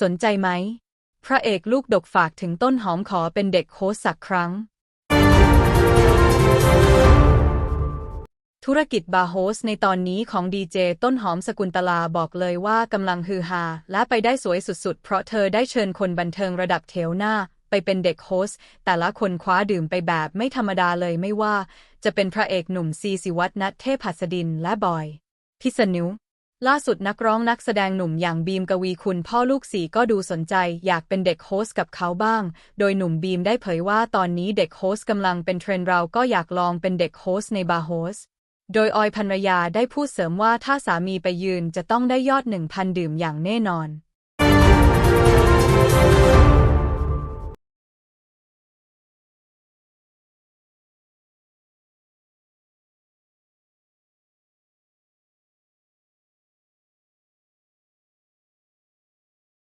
สนใจไหม พระเอกลูกดกฝากถึงต้นหอมขอเป็นเด็กโค้ชสักครั้ง ธุรกิจบาร์โฮสในตอนนี้ของดีเจต้นหอมสกุลตลาบอกเลยว่ากำลังฮือฮาและไปได้สวยสุดๆ เพราะเธอได้เชิญคนบันเทิงระดับเทวหน้าไปเป็นเด็กโฮสแต่ละคนคว้าดื่มไปแบบไม่ธรรมดาเลยไม่ว่า จะเป็นพระเอกหนุ่มซีสิวัตรนัทเทพหัสดินและบอย พิษณุ ล่าสุดนักร้องนักแสดงหนุ่มอย่างบีมกวีคุณพ่อลูกสี่ก็ดูสนใจอยากเป็นเด็กโฮสกับเขาบ้าง โดยหนุ่มบีมได้เผยว่าตอนนี้เด็กโฮสกำลังเป็นเทรนด์เราก็อยากลองเป็นเด็กโฮสในบาร์โฮส โดยออยภรรยาได้พูดเสริมว่าถ้าสามีไปยืนจะต้องได้ยอด1,000ดื่มอย่างแน่นอน